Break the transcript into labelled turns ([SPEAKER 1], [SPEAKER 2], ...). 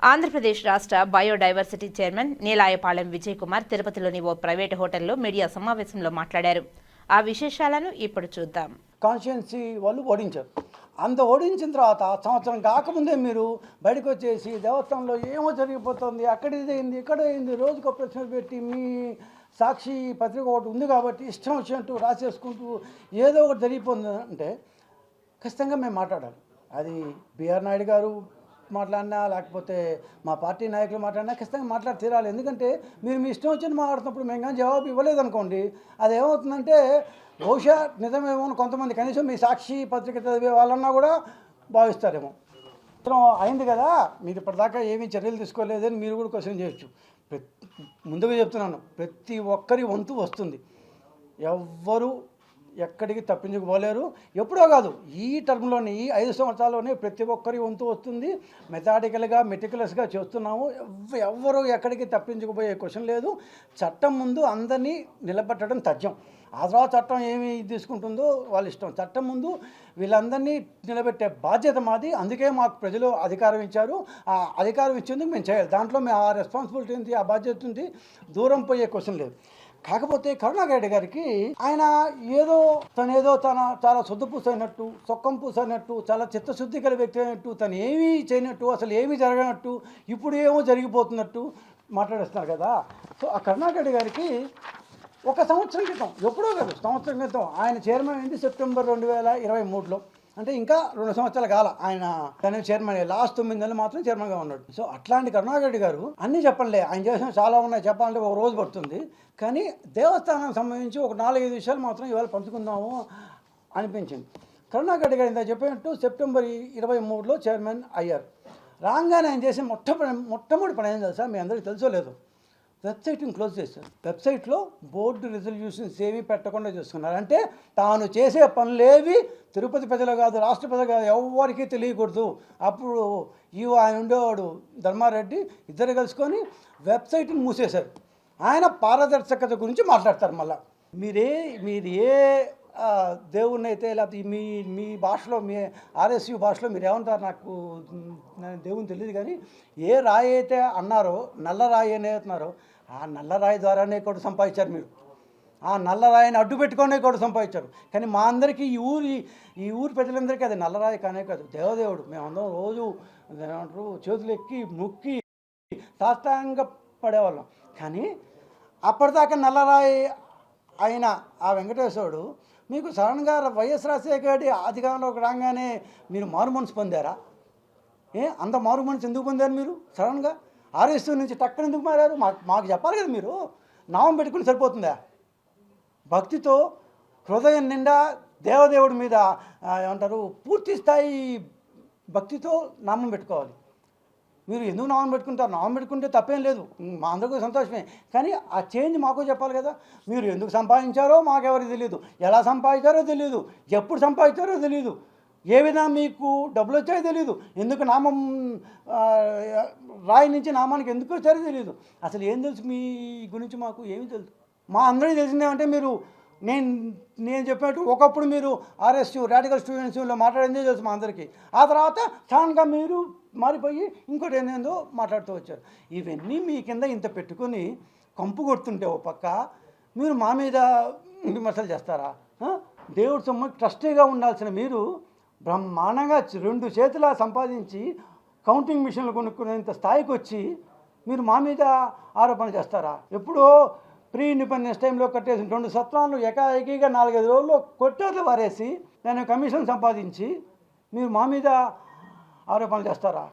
[SPEAKER 1] ఆంధ్రప్రదేశ్ రాష్ట్ర biodiversity chairman Neelayapalem Vijay Kumar తిరుపతిలోని ఓ ప్రైవేటు హోటల్లో మీడియా సమావేశంలో మాట్లాడారు. ఆ విశేషాలను ఇప్పుడు చూద్దాం.
[SPEAKER 2] కాన్స్టిట్యున్సీ వాళ్ళు ఓడించారు. అంత ఓడించిన తర్వాత సంవత్సరం కాకముందే మీరు బయటకు వచ్చేసి దేవస్థానంలో ఏమో జరిగిపోతుంది అక్కడ ఇది అయింది ఇక్కడ అయింది రోజుకు ప్రశ్న పెట్టి మీ సాక్షి పత్రిక ఒకటి ఉంది కాబట్టి ఇష్టం వచ్చినట్టు రాసేసుకుంటూ ఏదో ఒకటి జరిగిపోతుంది అంటే ఖచ్చితంగా మేము మాట్లాడాలి. అది బిఆర్ నాయుడు గారు మాట్లాడినా లేకపోతే మా పార్టీ నాయకులు మాట్లాడినా ఖచ్చితంగా మాట్లాడి తీరాలి. ఎందుకంటే మీరు మీ ఇష్టం వచ్చిన మాట్లాడుతున్నప్పుడు మేము కానీ జవాబు ఇవ్వలేదు అనుకోండి అది ఏమవుతుందంటే బహుశా నిజమేమో అని కొంతమంది కనీసం మీ సాక్షి పత్రిక చదివే వాళ్ళన్నా కూడా భావిస్తారేమో. సంవత్సరం అయింది కదా మీరు ఇప్పటిదాకా ఏమీ చర్యలు తీసుకోలేదని మీరు కూడా క్వశ్చన్ చేయొచ్చు. ప్రతి ముందుగా చెప్తున్నాను ప్రతి ఒక్కరి వంతు వస్తుంది. ఎవ్వరు ఎక్కడికి తప్పించుకుపోలేరు. ఎప్పుడో కాదు ఈ టర్మ్లోనే ఈ ఐదు సంవత్సరాల్లోనే ప్రతి ఒక్కరి వంతు వస్తుంది. మెథాడికల్గా మెటికులస్గా చేస్తున్నాము. ఎవ్వరూ ఎక్కడికి తప్పించుకుపోయే క్వశ్చన్ లేదు. చట్టం ముందు అందరినీ నిలబెట్టడం తథ్యం. ఆ తర్వాత చట్టం ఏమి తీసుకుంటుందో వాళ్ళ ఇష్టం. చట్టం ముందు వీళ్ళందరినీ నిలబెట్టే బాధ్యత మాది. అందుకే మాకు ప్రజలు అధికారం ఇచ్చారు. ఆ అధికారం ఇచ్చేందుకు మేము చేయాలి. దాంట్లో మేము ఆ రెస్పాన్సిబిలిటీ ఉంది ఆ బాధ్యత ఉంది. దూరం పోయే క్వశ్చన్ లేదు. కాకపోతే కరుణాకరెడ్డి గారికి ఆయన ఏదో తను ఏదో తన చాలా శుద్ధ పూసైనట్టు సొక్కం పూసైనట్టు చాలా చిత్తశుద్ధి గల వ్యక్తి అయినట్టు తను ఏమీ చేయనట్టు అసలు ఏమీ జరగనట్టు ఇప్పుడు ఏమో జరిగిపోతున్నట్టు మాట్లాడేస్తున్నారు కదా. సో ఆ కరుణాకరెడ్డి గారికి ఒక సంవత్సరం క్రితం ఎప్పుడో కాదు సంవత్సరం క్రితం ఆయన చైర్మన్ అయింది సెప్టెంబర్ రెండు వేల ఇరవై మూడులో. అంటే ఇంకా రెండు సంవత్సరాల కాల ఆయన తన చైర్మన్ లాస్ట్ తొమ్మిది నెలలు మాత్రం చైర్మన్గా ఉన్నాడు. సో అట్లాంటి కరుణాకరెడ్డి గారు అన్నీ చెప్పలే ఆయన చేసిన చాలా ఉన్నాయి. చెప్పాలంటే ఒక రోజు పడుతుంది. కానీ దేవస్థానం సంబంధించి ఒక నాలుగైదు విషయాలు మాత్రం ఇవాళ పంచుకుందాము అనిపించింది. కరుణాకరెడ్డి గారు ఇంత చెప్పినట్టు సెప్టెంబర్ ఇరవై మూడులో చైర్మన్ అయ్యారు. రాగానే ఆయన చేసిన మొట్టమొదటి మొట్టమొదటి పని ఏం తెలుసా? మీ అందరికీ తెలుసో లేదు? వెబ్సైట్ని క్లోజ్ చేశారు. వెబ్సైట్లో బోర్డు రిజల్యూషన్స్ ఏమీ పెట్టకుండా చూసుకున్నారు అంటే తాను చేసే పనులేవి తిరుపతి ప్రజలు కాదు రాష్ట్ర ప్రజలు కాదు ఎవరికి తెలియకూడదు. అప్పుడు ఈ ఆయన ఉండేవాడు ధర్మారెడ్డి ఇద్దరు కలుసుకొని వెబ్సైట్ని మూసేశారు. ఆయన పారదర్శకత గురించి మాట్లాడతారు మళ్ళా. మీరే మీరు ఏ దేవుణ్ణి అయితే లేకపోతే మీ మీ భాషలో మీ ఆర్ఎస్యు భాషలో మీరు ఏమంటారు నాకు దేవుని తెలియదు కానీ ఏ రాయి అయితే అన్నారో నల్ల రాయి అని అవుతున్నారో ఆ నల్లరాయి ద్వారానే కూడా సంపాదించారు మీరు. ఆ నల్లరాయిని అడ్డు పెట్టుకునే కూడా సంపాదించారు. కానీ మా అందరికీ ఈ ఊరి ఈ ఊరి ప్రజలందరికీ అది నల్లరాయి కానే కాదు. దేవదేవుడు. మేమందరం రోజు ఏమంటారు చేతులు ఎక్కి ముక్కి సాష్టాంగ పడేవాళ్ళం. కానీ అప్పటిదాకా నల్లరాయి అయిన ఆ వెంకటేశ్వరుడు మీకు సడన్గా వైఎస్ రాజశేఖర రెడ్డి అధికారంలోకి రాగానే మీరు మారు మనసు పొందారా? ఏ? అంత మారు మనసు ఎందుకు పొందారు మీరు? సడన్గా? ఆర్ఎస్ నుంచి టక్కన ఎందుకు మారారు? మాకు మాకు చెప్పాలి కదా మీరు. నామం పెట్టుకుని సరిపోతుందా? భక్తితో హృదయం నిండా దేవదేవుడి మీద ఏమంటారు పూర్తి స్థాయి భక్తితో నామం పెట్టుకోవాలి. మీరు ఎందుకు నామం పెట్టుకుంటారు? నామం పెట్టుకుంటే తప్పేం లేదు. మా అందరికీ సంతోషమే. కానీ ఆ చేంజ్ మాకు చెప్పాలి కదా. మీరు ఎందుకు సంపాదించారో మాకెవరికి తెలియదు ఎలా సంపాదించారో తెలియదు ఎప్పుడు సంపాదించారో తెలియదు ఏ విధంగా మీకు డబ్బులు వచ్చాయో తెలియదు ఎందుకు నామం రాయి నుంచి నామానికి ఎందుకు వచ్చారో తెలియదు అసలు ఏం తెలుసు మీ గురించి మాకు ఏమీ తెలుసు. మా అందరికీ తెలిసిందేమంటే మీరు నేను నేను చెప్పినట్టు ఒకప్పుడు మీరు ఆర్ఎస్యు రాడికల్ స్టూడెంట్స్లో మాట్లాడిందే తెలుసు మా అందరికీ. ఆ తర్వాత సడన్గా మీరు మారిపోయి ఇంకోటి ఏందేందో మాట్లాడుతూ వచ్చారు. ఇవన్నీ మీ కింద ఇంత పెట్టుకొని కంపు కొడుతుంటే ఓ పక్క మీరు మా మీద విమర్శలు చేస్తారా? దేవుడు దేవుడి సొమ్ము ట్రస్టీగా ఉండాల్సిన మీరు బ్రహ్మాండంగా రెండు చేతుల సంపాదించి కౌంటింగ్ మిషన్లు కొనుక్కునేంత స్థాయికి వచ్చి మీరు మా మీద ఆరోపణ చేస్తారా? ఎప్పుడో ప్రీ ఇండిపెండెన్స్ టైంలో కట్టేసిన రెండు సత్రాలు ఏకాఏకీగా నాలుగైదు రోజుల్లో కొట్టేట్లు వారేసి నేను కమిషన్ సంపాదించి మీరు మా మీద ఆరోపణలు చేస్తారా?